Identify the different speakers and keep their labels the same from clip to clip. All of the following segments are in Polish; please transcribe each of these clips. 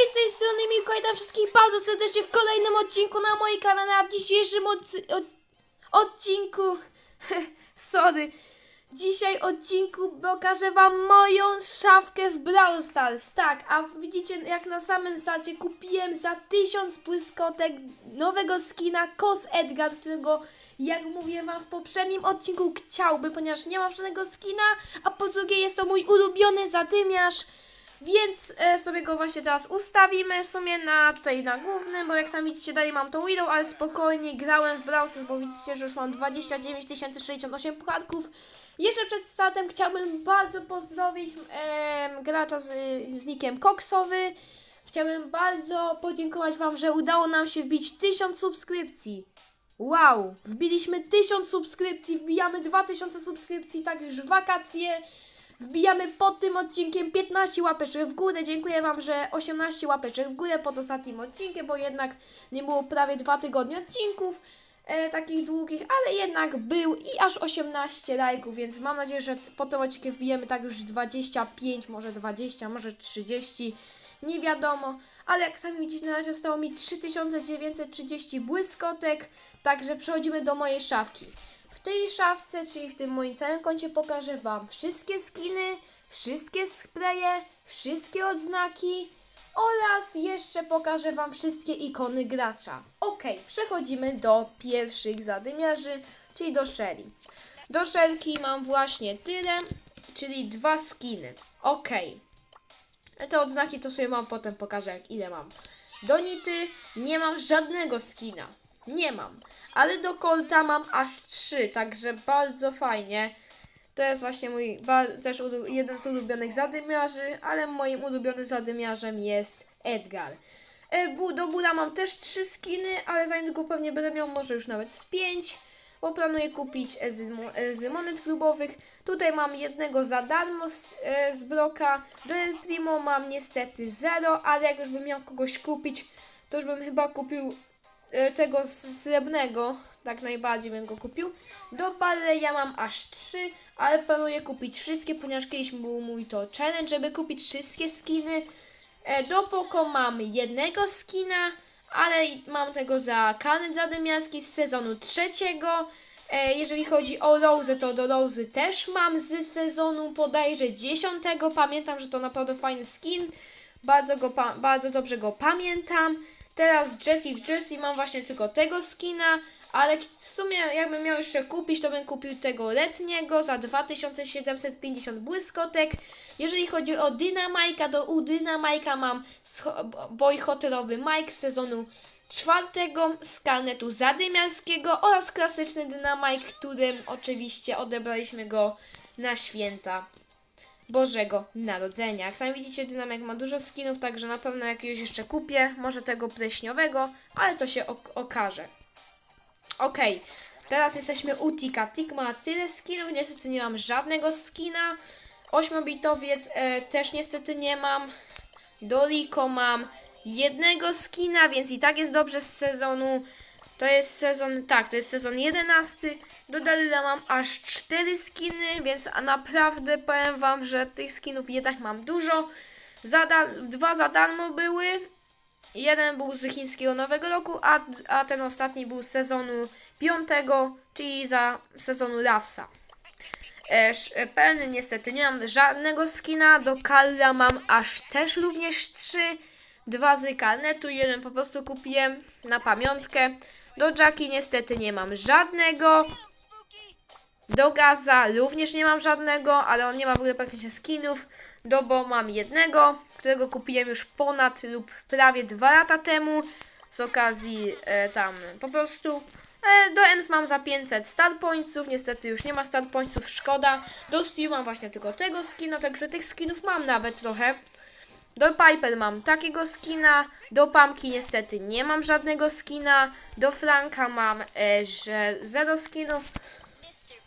Speaker 1: Hej, z tej strony Mikołaj, witam wszystkich bardzo serdecznie w kolejnym odcinku na moim kanale, a w dzisiejszym od- odcinku, sorry, dzisiaj odcinku pokażę wam moją szafkę w Brawl Stars, tak, a widzicie jak na samym starcie kupiłem za 1000 błyskotek nowego skina Kos Edgar, którego jak mówiłem wam w poprzednim odcinku chciałbym, ponieważ nie mam żadnego skina, a po drugie jest to mój ulubiony zadymiarz, więc e, sobie go właśnie teraz ustawimy w sumie na tutaj na głównym, bo jak sami widzicie dalej mam tą widą, ale spokojnie grałem w Brawl Stars, bo widzicie, że już mam 29 068 pucharków. Jeszcze przed startem chciałbym bardzo pozdrowić gracza z, z nickiem Koksowy. Chciałbym bardzo podziękować Wam, że udało nam się wbić 1000 subskrypcji. Wow, wbiliśmy 1000 subskrypcji, wbijamy 2000 subskrypcji, tak już wakacje. Wbijamy pod tym odcinkiem 15 łapeczek w górę. Dziękuję Wam, że 18 łapeczek w górę pod ostatnim odcinkiem, bo jednak nie było prawie dwa tygodnie odcinków e, takich długich, ale jednak był i aż 18 lajków, więc mam nadzieję, że pod tym odcinkiem wbijemy tak już 25, może 20, może 30. Nie wiadomo, ale jak sami widzicie, na razie zostało mi 3930 błyskotek, także przechodzimy do mojej szafki. W tej szafce, czyli w tym moim całym koncie pokażę Wam wszystkie skiny, wszystkie spreje, wszystkie odznaki oraz jeszcze pokażę Wam wszystkie ikony gracza. Ok, przechodzimy do pierwszych zadymiarzy, czyli do Shelly. Do Shelki mam właśnie tyle, czyli dwa skiny. Ok. Te odznaki to sobie Wam potem pokażę, jak ile mam. Do Nity nie mam żadnego skina. Nie mam. Ale do Colta mam aż trzy, także bardzo fajnie. To jest właśnie mój też jeden z ulubionych zadymiarzy, ale moim ulubionym zadymiarzem jest Edgar. E, do Buda mam też trzy skiny, ale za niedługo pewnie będę miał może już nawet z pięć, bo planuję kupić z monet klubowych. Tutaj mam jednego za darmo z, e, z bloka. Do El Primo mam niestety zero, ale jak już bym miał kogoś kupić, to już bym chyba kupił e, tego z srebrnego, tak najbardziej bym go kupił. Do Barley ja mam aż trzy, ale planuję kupić wszystkie, ponieważ kiedyś był mój to challenge, żeby kupić wszystkie skiny. E, do Poco mam jednego skina, ale mam tego za karnet zadymiarski z sezonu trzeciego. E, jeżeli chodzi o Rose, to do Rose też mam z sezonu bodajże dziesiątego. Pamiętam, że to naprawdę fajny skin. Bardzo, go bardzo dobrze go pamiętam. Teraz Jessie w Jersey mam właśnie tylko tego skina, ale w sumie jakbym miał jeszcze kupić, to bym kupił tego letniego za 2750 błyskotek. Jeżeli chodzi o Dynamajka, to u Dynamajka mam scho- boyhoterowy Mike z sezonu czwartego z karnetu zadymiarskiego oraz klasyczny Dynamite, którym oczywiście odebraliśmy go na święta. Bożego Narodzenia. Jak sami widzicie, Dynamik ma dużo skinów, także na pewno jakiegoś jeszcze kupię, może tego pleśniowego, ale to się ok- okaże. Okej, teraz jesteśmy u Tika. Tik ma tyle skinów, niestety nie mam żadnego skina. Ośmiobitowiec e, też niestety nie mam. Doliko mam jednego skina, więc i tak jest dobrze z sezonu. To jest sezon, tak, to jest sezon 11. Do Dalila mam aż 4 skiny, więc naprawdę powiem Wam, że tych skinów jednak mam dużo. Za dar- dwa za darmo były. Jeden był z chińskiego Nowego Roku, a, a ten ostatni był z sezonu 5, czyli za sezonu e, Pełny niestety nie mam żadnego skina. Do Kalla mam aż też również trzy. Dwa z karnetu, jeden po prostu kupiłem na pamiątkę. Do Jackie niestety nie mam żadnego. Do Gaza również nie mam żadnego, ale on nie ma w ogóle praktycznie skinów. Do Bo mam jednego, którego kupiłem już ponad lub prawie dwa lata temu. Z okazji e, tam po prostu. E, do Ems mam za 500 star pointsów, niestety już nie ma star pointsów, szkoda. Do Stu mam właśnie tylko tego skina, także tych skinów mam nawet trochę. Do Piper mam takiego skina, do Pamki niestety nie mam żadnego skina, do Franka mam e, że zero skinów,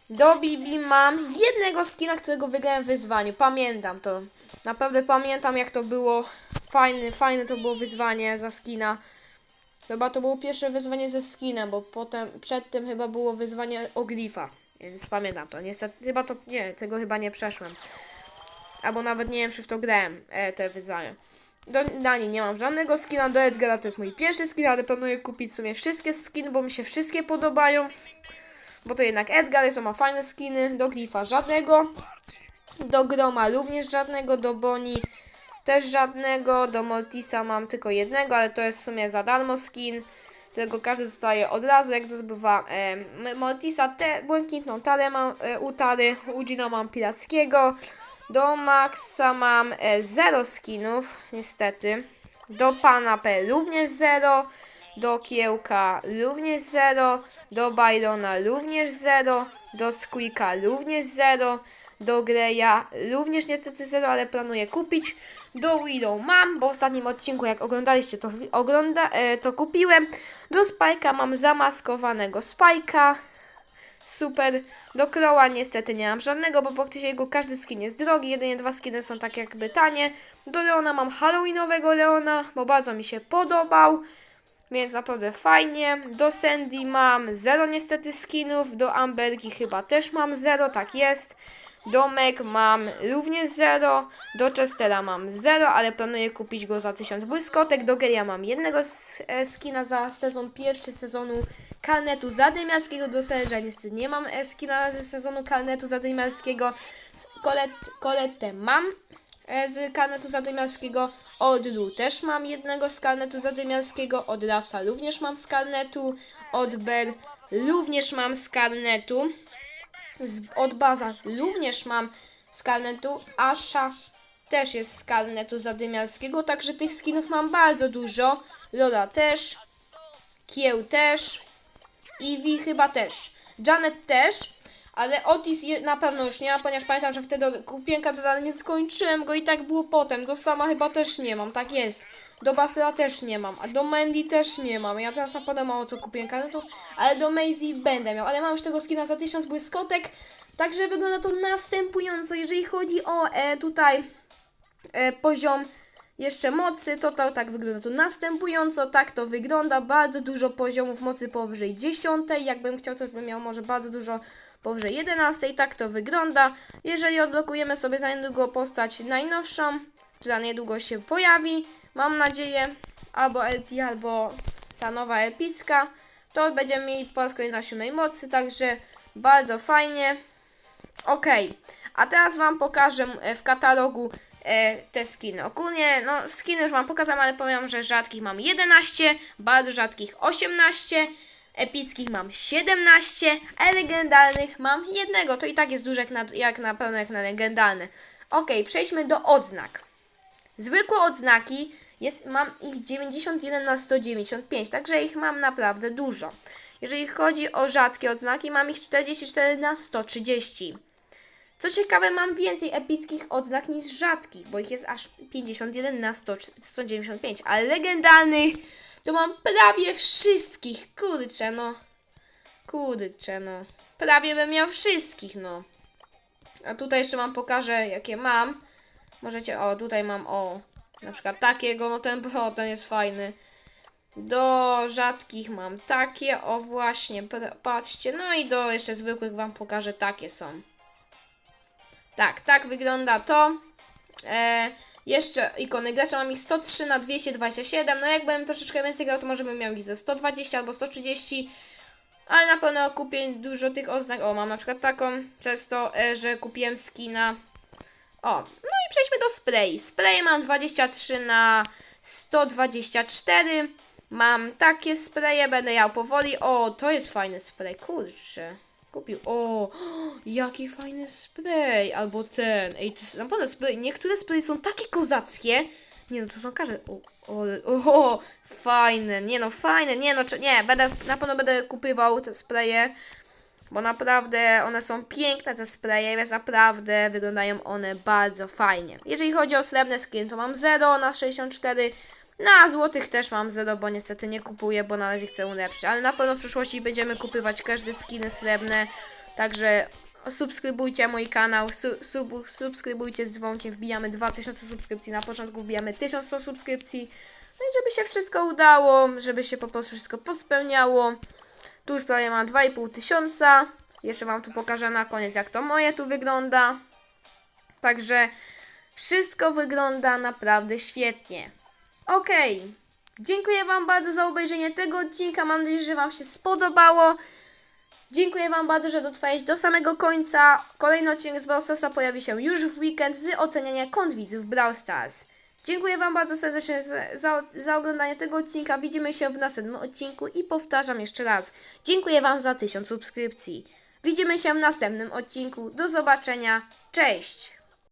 Speaker 1: do Bibi mam jednego skina, którego wygrałem w wyzwaniu. Pamiętam to. Naprawdę pamiętam jak to było. Fajne, fajne to było wyzwanie za skina. Chyba to było pierwsze wyzwanie ze skinem, bo potem przed tym chyba było wyzwanie o Grifa. Więc pamiętam to. Niestety chyba to nie, tego chyba nie przeszłem. Albo nawet nie wiem, czy w to grałem, e, te wyzwanie. Do Dani nie mam żadnego skina, do Edgara to jest mój pierwszy skin, ale planuję kupić w sumie wszystkie skiny, bo mi się wszystkie podobają. Bo to jednak Edgar, jest on ma fajne skiny. Do Grifa żadnego. Do Groma również żadnego. Do Boni też żadnego. Do Mortisa mam tylko jednego, ale to jest w sumie za darmo skin. Którego każdy dostaje od razu, jak zdobywa e, M- Mortisa. Te błękitną tarę mam e, u Tary. U Gina mam pirackiego. Do Maxa mam e, zero skinów, niestety. Do Pana P również zero. Do Kiełka również zero. Do Byrona również zero. Do Squeaka również zero. Do Greya również niestety zero, ale planuję kupić. Do Willow mam, bo w ostatnim odcinku, jak oglądaliście, to, ogląda, e, to kupiłem. Do Spike'a mam zamaskowanego Spike'a. Super. Do Crowa niestety nie mam żadnego, bo praktycznie jego każdy skin jest drogi. Jedynie dwa skiny są tak jakby tanie. Do Leona mam Halloweenowego Leona, bo bardzo mi się podobał. Więc naprawdę fajnie. Do Sandy mam zero niestety skinów. Do Amberki chyba też mam zero, tak jest. Do Meg mam również zero. Do Chestera mam zero, ale planuję kupić go za 1000 błyskotek. Do Geria mam jednego e, skina za sezon pierwszy sezonu Kalnetu Zadymiarskiego. Do Serża niestety nie mam skina ze sezonu Kalnetu Zadymiarskiego. Kolet, Koletę mam e, z karnetu zadymiarskiego. Od Lu też mam jednego z karnetu zadymiarskiego. Od Rafsa również mam z karnetu. Od Ber również mam z karnetu. Z, od Baza również mam z karnetu. Asha też jest z karnetu zadymiarskiego. Także tych skinów mam bardzo dużo. Lola też. Kieł też. Eevee chyba też. Janet też. Ale Otis je, na pewno już nie ma, ponieważ pamiętam, że wtedy kupiłem kandydat, ale nie skończyłem go i tak było potem. Do Sama chyba też nie mam, tak jest. Do Bastera też nie mam, a do Mandy też nie mam. Ja teraz naprawdę mało co kupiłem kandydatów, ale do Maisie będę miał. Ale mam już tego skina za 1000 błyskotek, także wygląda to następująco. Jeżeli chodzi o e, tutaj e, poziom jeszcze mocy, to, tak wygląda to następująco, tak to wygląda, bardzo dużo poziomów mocy powyżej 10, jakbym chciał, to bym miał może bardzo dużo powyżej 11, tak to wygląda. Jeżeli odblokujemy sobie za niedługo postać najnowszą, która niedługo się pojawi, mam nadzieję, albo LT, albo ta nowa epicka, to będziemy mieli po raz kolejny na siódmej mocy, także bardzo fajnie. Okej, a teraz Wam pokażę e, w katalogu e, te skiny. Ogólnie, no skiny już Wam pokazałem, ale powiem, że rzadkich mam 11, bardzo rzadkich 18, epickich mam 17, a legendarnych mam jednego. To i tak jest duże jak na, jak na pewno jak na legendarne. Okej, przejdźmy do odznak. Zwykłe odznaki, jest, mam ich 91 na 195, także ich mam naprawdę dużo. Jeżeli chodzi o rzadkie odznaki, mam ich 44 na 130. Co ciekawe, mam więcej epickich odznak niż rzadkich, bo ich jest aż 51 na 100, 195, ale legendarnych to mam prawie wszystkich. Kurczę, no. Kurczę, no. Prawie bym miał wszystkich, no. A tutaj jeszcze wam pokażę, jakie mam. Możecie, o, tutaj mam, o, na przykład takiego, no ten, o, ten jest fajny. Do rzadkich mam takie, o właśnie, patrzcie. No i do jeszcze zwykłych wam pokażę, takie są. Tak, tak wygląda to. E, jeszcze ikony gracza mam ich 103 na 227. No jakbym troszeczkę więcej grał, to może bym miał ich ze 120 albo 130. Ale na pewno kupię dużo tych odznak. O, mam na przykład taką, przez to, e, że kupiłem skina. O, no i przejdźmy do spray. Spray mam 23 na 124. Mam takie spraye, będę jał powoli. O, to jest fajny spray, kurczę. Kupił. O, jaki fajny spray. Albo ten. Ej, to jest naprawdę spray. Niektóre spraye są takie kozackie. Nie no, to są każde. O, o, o, fajne. Nie no, fajne. Nie no, nie. Będę, na pewno będę kupywał te spraye. Bo naprawdę one są piękne, te spraye, więc naprawdę wyglądają one bardzo fajnie. Jeżeli chodzi o srebrne skin, to mam 0 na 64. Na złotych też mam 0, bo niestety nie kupuję, bo na razie chcę ulepszyć. Ale na pewno w przyszłości będziemy kupywać każde skiny srebrne. Także subskrybujcie mój kanał, su, sub, subskrybujcie z dzwonkiem, wbijamy 2000 subskrypcji, na początku wbijamy 1100 subskrypcji. No i żeby się wszystko udało, żeby się po prostu wszystko pospełniało. Tu już prawie mam 2,5 tysiąca. Jeszcze Wam tu pokażę na koniec, jak to moje tu wygląda. Także wszystko wygląda naprawdę świetnie. Okej. Dziękuję Wam bardzo za obejrzenie tego odcinka. Mam nadzieję, że Wam się spodobało. Dziękuję Wam bardzo, że dotrwałeś do samego końca. Kolejny odcinek z Brawl pojawi się już w weekend z oceniania kont widzów Brawl Stars. Dziękuję Wam bardzo serdecznie za, za, oglądanie tego odcinka. Widzimy się w następnym odcinku i powtarzam jeszcze raz. Dziękuję Wam za 1000 subskrypcji. Widzimy się w następnym odcinku. Do zobaczenia. Cześć!